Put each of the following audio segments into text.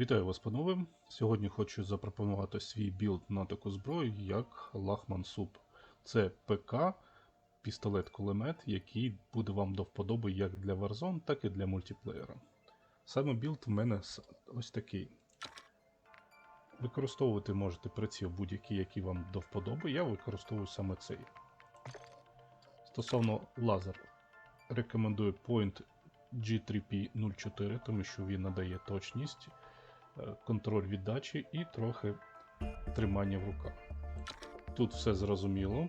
Вітаю вас, панове. Сьогодні хочу запропонувати свій білд на таку зброю, як Лахман Суп. Це ПК, пістолет-кулемет, який буде вам до вподоби як для Warzone, так і для мультиплеєра. Саме білд в мене ось такий. Використовувати можете приціл будь-який, який вам до вподоби. Я використовую саме цей. Стосовно лазер, рекомендую Point G3P04, тому що він надає точність, контроль віддачі і трохи тримання в руках. Тут все зрозуміло.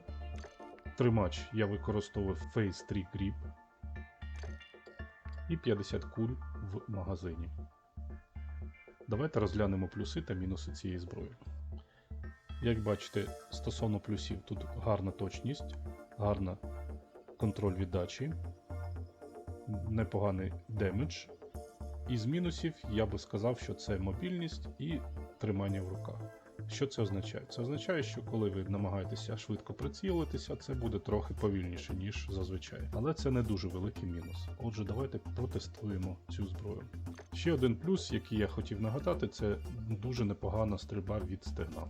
Тримач я використовую Phase 3 Grip і 50 куль в магазині. Давайте розглянемо плюси та мінуси цієї зброї. Як бачите, стосовно плюсів, тут гарна точність, гарна контроль віддачі, непоганий демедж. Із мінусів я би сказав, що це мобільність і тримання в руках. Що це означає? Це означає, що коли ви намагаєтеся швидко прицілитися, це буде трохи повільніше, ніж зазвичай. Але це не дуже великий мінус. Отже, давайте протестуємо цю зброю. Ще один плюс, який я хотів нагадати, це дуже непогана стрільба від стегна.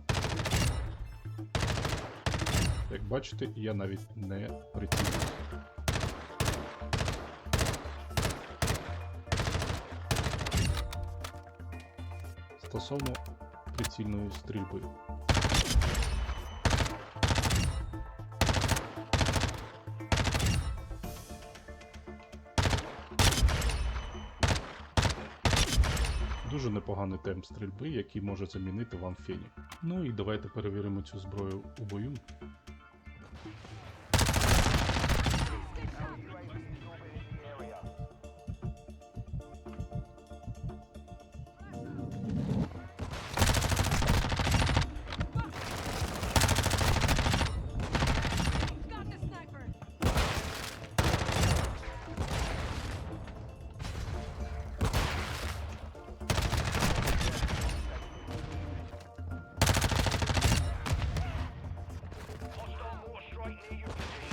Як бачите, я навіть не прицілився. Стосовно прицільної стрільби. Дуже непоганий темп стрільби, який може замінити вам фені. Ну і давайте перевіримо цю зброю у бою. Secure your position.